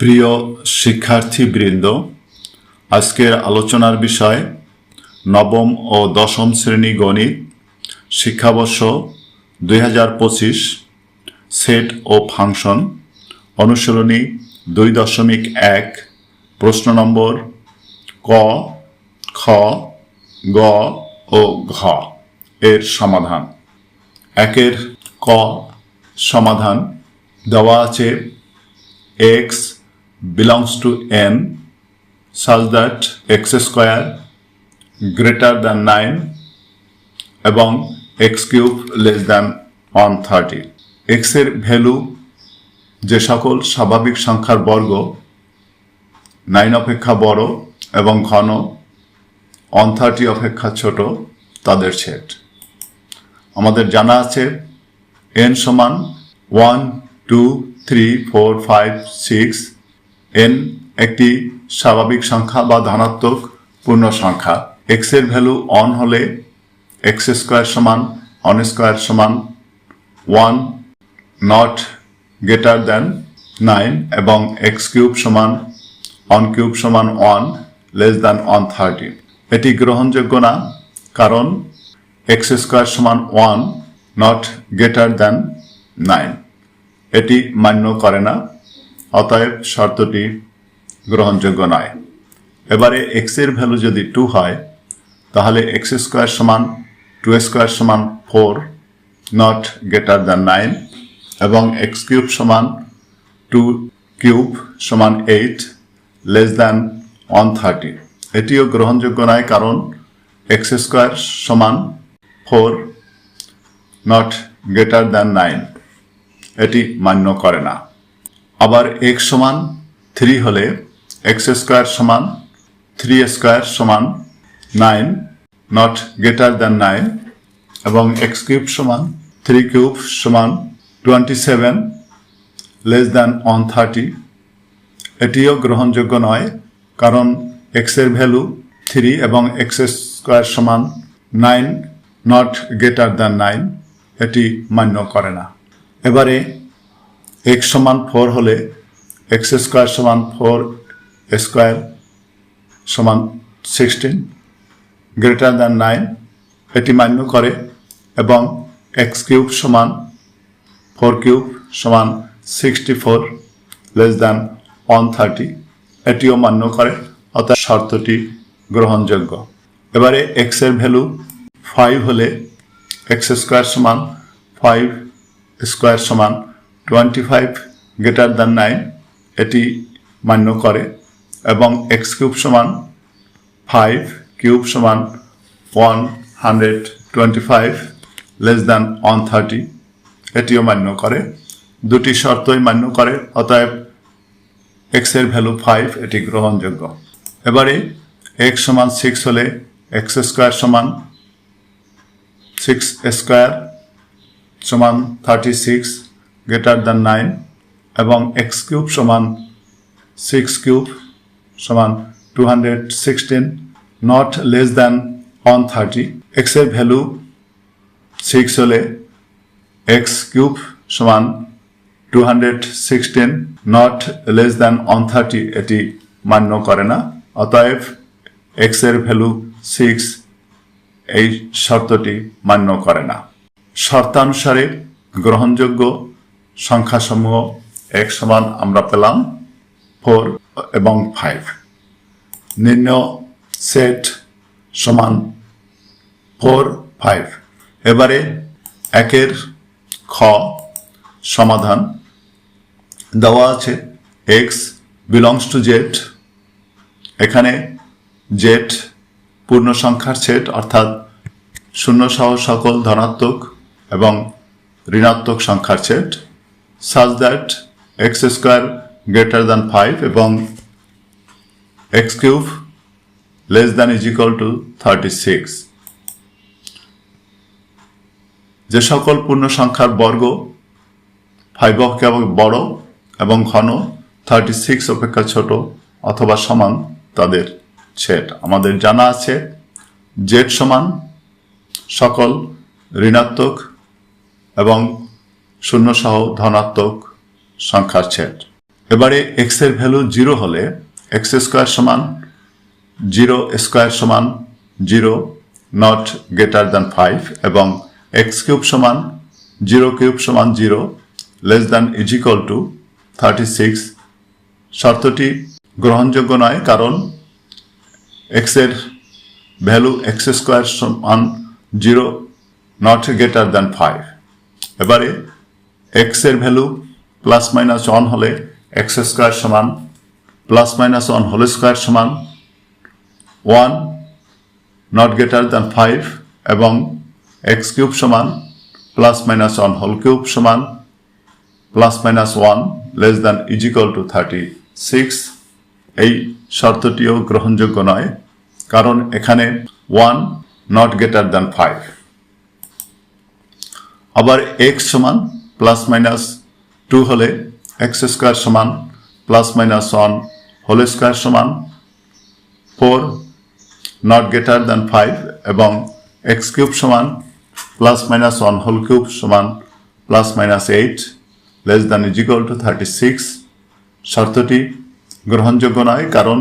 প্রিয় শিক্ষার্থীবৃন্দ, আজকের আলোচনার বিষয় নবম ও দশম শ্রেণি গণিত, শিক্ষাবর্ষ দুই হাজার পঁচিশ, সেট ও ফাংশন, অনুশীলনী দুই দশমিক এক, প্রশ্ন নম্বর ক, খ, গ ও ঘ এর সমাধান। একের ক সমাধান দেওয়া আছে x belongs to n such that x square greater than 9 এবং x cube less than 130 x এর ভ্যালু যে সকল স্বাভাবিক সংখ্যার বর্গ 9 অপেক্ষা বড় এবং ঘন 130 অপেক্ষা ছোট, তাদের সেট আমাদের জানা আছে n সমান one two three four five six n একটি স্বাভাবিক সংখ্যা বা ধনাত্মক পূর্ণ সংখ্যা। এক্সের ভ্যালু অন হলে এক্স স্কোয়ার সমান অন স্কোয়ার সমান one not greater than nine এবং এক্স কিউব সমান অন কিউব সমান one less than one thirty এটি গ্রহণযোগ্য না, কারণ এক্স স্কোয়ার সমান one not greater than nine এটি মান্য করে না। অতএব শর্তটি গ্রহণযোগ্য নয়। এবারে এক্সের ভ্যালু যদি টু হয়, তাহলে এক্স স্কোয়ার সমান টু স্কোয়ার সমান four not greater than nine এবং এক্স কিউব সমান টু কিউব সমান eight less than one thirty এটিও গ্রহণযোগ্য নয় কারণ এক্স স্কোয়ার সমান four not greater than nine এটি মান্য করে না। আবার এক্স সমান থ্রি হলে এক্স স্কোয়ার সমান থ্রি স্কোয়ার সমান nine not greater than nine এবং এক্স কিউব সমান থ্রি কিউব সমান twenty seven less than one thirty এটিও গ্রহণযোগ্য নয়, কারণ এক্সের ভ্যালু থ্রি এবং এক্স স্কোয়ার সমান nine not greater than nine এটি মান্য করে না। এবারে এক্স সমান ফোর হলে এক্স স্কোয়ার সমান ফোর স্কোয়ার সমান সিক্সটিন গ্রেটার দ্যান নাইন এটি মান্য করে এবং এক্স কিউব সমান ফোর কিউব সমান sixty four less than one thirty এটিও মান্য করে, অর্থাৎ শর্তটি গ্রহণযোগ্য। এবারে এক্সের ভ্যালু ফাইভ হলে এক্স স্কোয়ার সমান ফাইভ স্কোয়ার সমান twenty five greater than nine এটি মান্য করে এবং এক্স কিউব সমান ফাইভ কিউব সমান one hundred twenty five less than one thirty এটিও মান্য করে। দুটি শর্তই মান্য করে, অতএব এক্সের ভ্যালু ফাইভ এটি গ্রহণযোগ্য। এবারে এক্স সমান সিক্স হলে এক্স স্কোয়ার সমান সিক্স স্কোয়ার সমান thirty six greater than nine এবং এক্স কিউব সমান সিক্স কিউব সমান two hundred sixteen not less than one thirty এক্সের ভ্যালু সিক্স হলে এক্স কিউব সমান two hundred sixteen not less than one thirty এটি মান্য করে না। অতএব এক্সের ভ্যালু সিক্স এই শর্তটি মান্য করে না। শর্তানুসারে গ্রহণযোগ্য সংখ্যাসমূহ এক সমান আমরা পেলাম ফোর এবং ফাইভ। নিম্ন সেট সমান ফোর, ফাইভ। এবারে একের খ সমাধান। দেওয়া আছে এক্স বিলংস টু জেড এখানে জেড পূর্ণ সংখ্যার সেট, অর্থাৎ শূন্য সহ সকল ধনাত্মক এবং ঋণাত্মক সংখ্যার set. Such that x square greater than five এবং x cube less than is equal to thirty six যে সকল পূর্ণ সংখ্যার বর্গ ফাইভ অপেক্ষা বড় এবং ঘন থার্টি সিক্স অপেক্ষা ছোট অথবা সমান তাদের সেট আমাদের জানা আছে জেড সমান সকল ঋণাত্মক এবং শূন্য সহ ধনাত্মক সংখ্যার সেট এবারে এক্সের ভ্যালু জিরো হলে এক্স স্কোয়ার সমান জিরো স্কোয়ার সমান zero not greater than five এবং এক্স কিউব সমান জিরো কিউব সমান zero less than is equal to thirty six. শর্তটি গ্রহণযোগ্য নয় কারণ এক্সের ভ্যালু এক্স স্কোয়ার সমান zero not greater than five. এবারে এক্সের ভ্যালু প্লাস মাইনাস ওয়ান হলে এক্স স্কোয়ার সমান plus minus one whole square সমান one not greater than five এবং এক্স কিউব সমান plus minus one whole cube সমান plus minus one less than is equal to thirty six এই শর্তটিও গ্রহণযোগ্য নয়, কারণ এখানে one not greater than five আবার এক্স সমান প্লাস মাইনাস টু হলে এক্স স্কোয়ার সমান plus minus one whole square সমান four not greater than five এবং এক্স কিউব সমান plus minus one whole cube সমান plus minus eight less than is equal to thirty six শর্তটি গ্রহণযোগ্য নয়, কারণ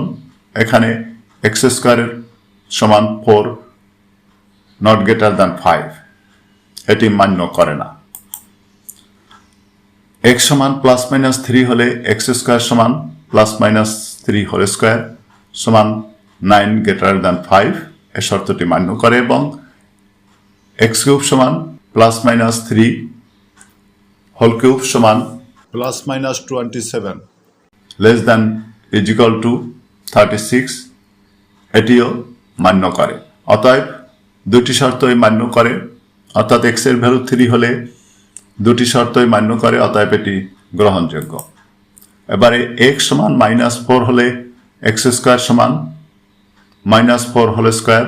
এখানে এক্স স্কোয়ারের সমান four not greater than five এটি মান্য করে না। এক্স সমান প্লাস মাইনাস থ্রি হলে এক্স স্কোয়ার সমান plus minus three whole square সমান নাইন গ্রেটার দ্যান ফাইভ। এ শর্তটি মান্য করে এবং এক্স কিউব সমান plus minus three whole cube সমান plus minus twenty seven. Less than is equal to thirty six. এটিও মান্য করে। অতএব দুটি শর্তই মান্য করে। অর্থাৎ এক্সের ভ্যালু থ্রি হলে দুটি শর্তই মান্য করে, অতএব এটি গ্রহণযোগ্য। এবারে এক্স সমান মাইনাস ফোর হলে এক্স স্কোয়ার সমান মাইনাস ফোর হোল স্কোয়ার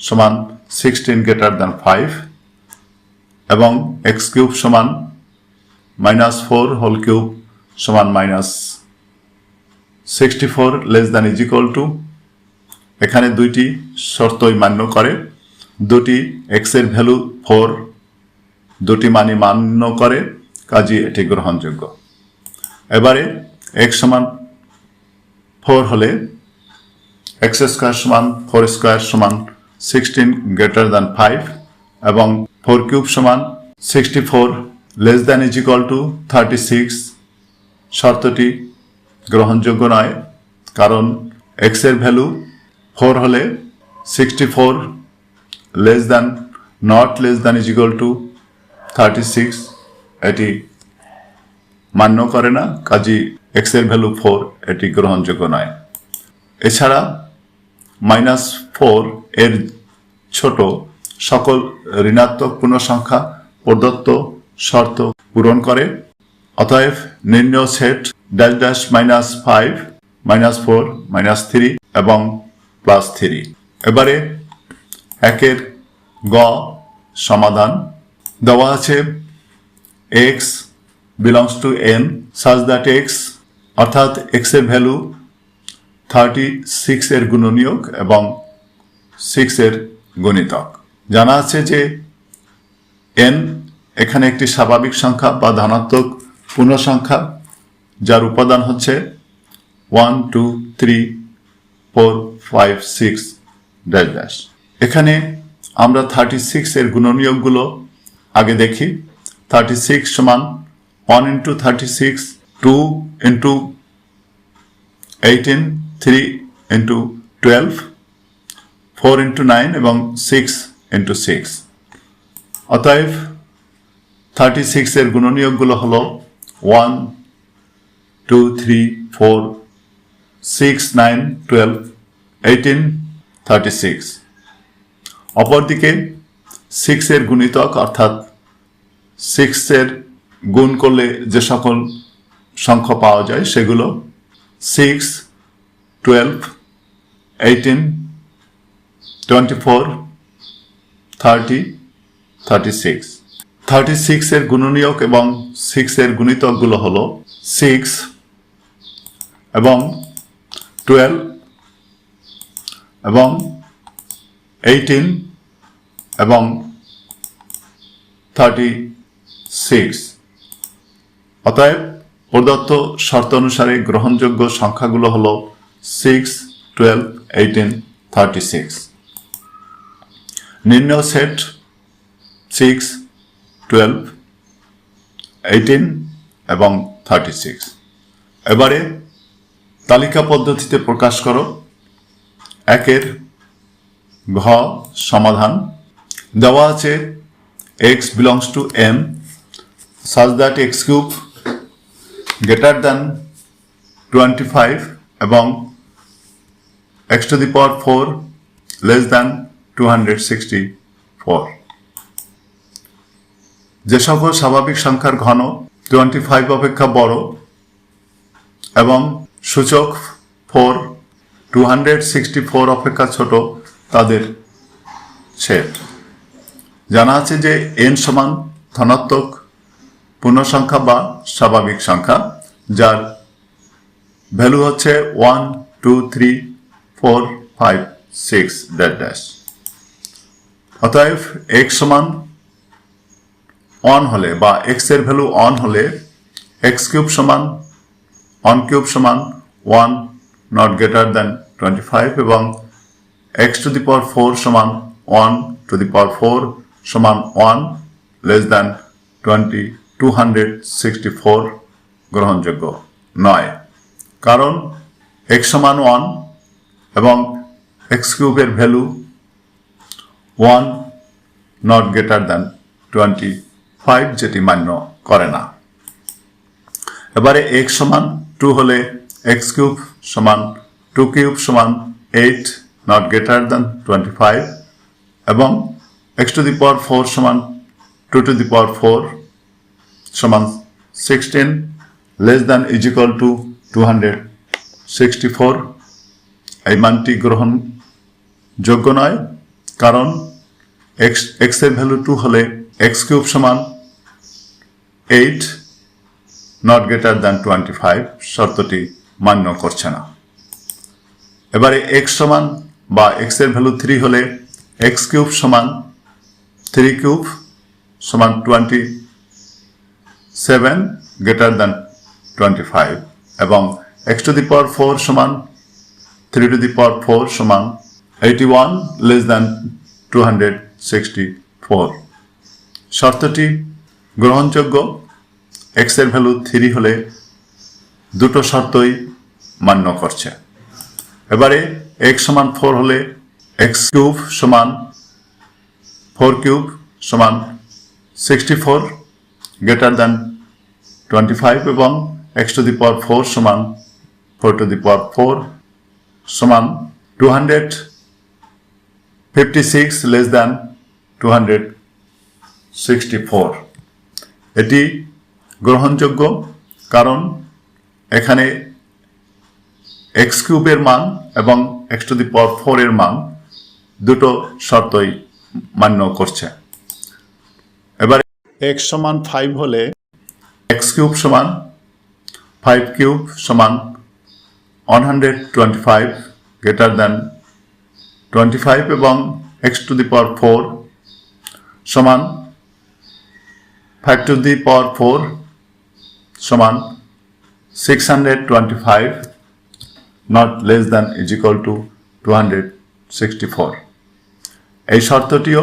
সমান সিক্সটিন গ্রেটার দ্যান ফাইভ এবং এক্স কিউব সমান মাইনাস ফোর হোল কিউব সমান minus sixty four less than is equal to এখানে দুইটি শর্তই মান্য করে, দুটি এক্সের ভ্যালু ফোর দুটি মানই মান্য করে কাজী এটি গ্রহণযোগ্য। এবারে এক্স সমান ফোর হলে এক্স স্কোয়ার সমান ফোর স্কোয়ার সমান সিক্সটিন গ্রেটার দ্যান ফাইভ এবং ফোর কিউব সমান sixty four less than is equal to thirty six শর্তটি গ্রহণযোগ্য নয়, কারণ এক্সের ভ্যালু ফোর হলে sixty four less than not less than is equal to thirty six এটি মান্য করে না, কাজী এক্সের ভ্যালু ফোর এটি গ্রহণযোগ্য নয়। এছাড়া মাইনাস ফোর এর ছোট সকল ঋণাত্মক পূর্ণ সংখ্যা প্রদত্ত শর্ত পূরণ করে। অতএব নির্ণয় set dash dash minus five minus four minus three এবং প্লাস থ্রি এবারে একের গ সমাধান। দেওয়া আছে x belongs to N such that x অর্থাৎ এক্সের ভ্যালু থার্টি সিক্স এর গুণনীয়ক এবং সিক্সের গণিতক। জানা আছে যে এন এখানে একটি স্বাভাবিক সংখ্যা বা ধনাত্মক পূর্ণ সংখ্যা যার উপাদান হচ্ছে one two three four five six dash dash এখানে আমরা থার্টি সিক্সের গুণনীয়কগুলো আগে দেখি। থার্টি সিক্স সমান one into thirty six two into eighteen three into twelve four into nine এবং সিক্স ইন্টু সিক্স অতএব থার্টি সিক্সের গুণনীয়কগুলো হলো one two three four six nine twelve eighteen thirty six অপরদিকে সিক্সের গুণিতক, অর্থাৎ সিক্সের গুণ করলে যে সকল সংখ্যা পাওয়া যায় সেগুলো six, twelve, eighteen twenty four thirty thirty six. Thirty সিক্সের গুণনীয়ক এবং সিক্সের গুণিতকগুলো হলো সিক্স এবং টুয়েলভ এবং এইটিন এবং থার্টি সিক্স অতএব প্রদত্ত শর্ত অনুসারে গ্রহণযোগ্য সংখ্যাগুলো হল six twelve eighteen thirty six নিম্ন সেট সিক্স টুয়েলভ এইটিন এবং থার্টি সিক্স এবারে তালিকা পদ্ধতিতে প্রকাশ করো। একের ঘ সমাধান দেওয়া আছে x belongs to M such that x cube greater than twenty five এবং x to the power four less than two hundred sixty four যে সকল স্বাভাবিক সংখ্যার ঘন টোয়েন্টি ফাইভ অপেক্ষা বড় এবং সূচক four two hundred sixty four অপেক্ষা ছোট তাদের সেট জানা আছে যে এন সমান ধনাত্মক পূর্ণ সংখ্যা বা স্বাভাবিক সংখ্যা, যার ভ্যালু হচ্ছে one two three four five six dash dash অতএব এক্স সমান অন হলে বা এক্সের ভ্যালু অন হলে এক্স কিউব সমান অন কিউব সমান one not greater than twenty five এবং x to the power four সমান one to the power four সমান one less than twenty two hundred sixty four গ্রহণযোগ্য নয়। কারণ এক্স সমান ওয়ান এবং এক্স কিউবের value one not greater than twenty five যেটি মান্য করে না। এবারে এক্স সমান টু হলে এক্স কিউব সমান টু কিউব সমান eight not greater than twenty five এবং x to the power four সমান two to the power four সমান sixteen less than equal to two hundred sixty four এই মানটি গ্রহণ যোগ্য নয়, কারণ এক্স এক্সের ভ্যালু টু হলে এক্স কিউব সমান eight not greater than twenty five শর্তটি মান্য করছে না। এবারে এক্স সমান বা এক্সের ভ্যালু থ্রি হলে এক্স কিউব সমান থ্রি কিউব সমান twenty seven greater than twenty five এবং x to the power four সমান three to the power four সমান eighty one less than two hundred sixty four শর্তটি গ্রহণযোগ্য এক্সের ভ্যালু থ্রি হলে দুটো শর্তই মান্য করছে। এবারে এক্স সমান ফোর হলে এক্স কিউব সমান ফোর কিউব সমান sixty four greater than twenty five এবং x to the power four সমান four to the power four সমান two hundred fifty six less than two hundred sixty four এটি গ্রহণযোগ্য কারণ এখানে এক্স কিউবের মান এবং x to the power four এর মান দুটো শর্তই। মান্য করছে। এবারে এক্স সমান ফাইভ হলে এক্স কিউব সমান ফাইভ কিউব সমান one hundred twenty five greater than twenty five এবং x to the power four সমান five to the power four সমান six hundred twenty five not less than is to two hundred sixty four এই শর্তটিও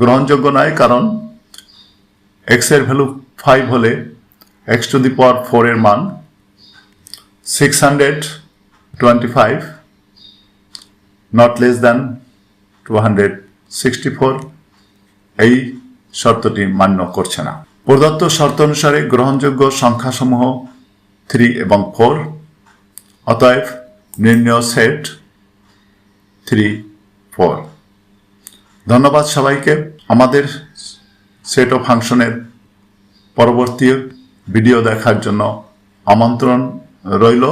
গ্রহণযোগ্য নয়, কারণ এক্সের value five হলে x to the power four এর মান six hundred twenty five not less than two hundred sixty four এই শর্তটি মান্য করছে না। প্রদত্ত শর্ত অনুসারে গ্রহণযোগ্য সংখ্যাসমূহ থ্রি এবং ফোর অতএব নির্ণয় সেট থ্রি ফোর ধন্যবাদ সবাইকে আমাদের সেট অফ ফাংশনের পরবর্তী ভিডিও দেখার জন্য আমন্ত্রণ রইল।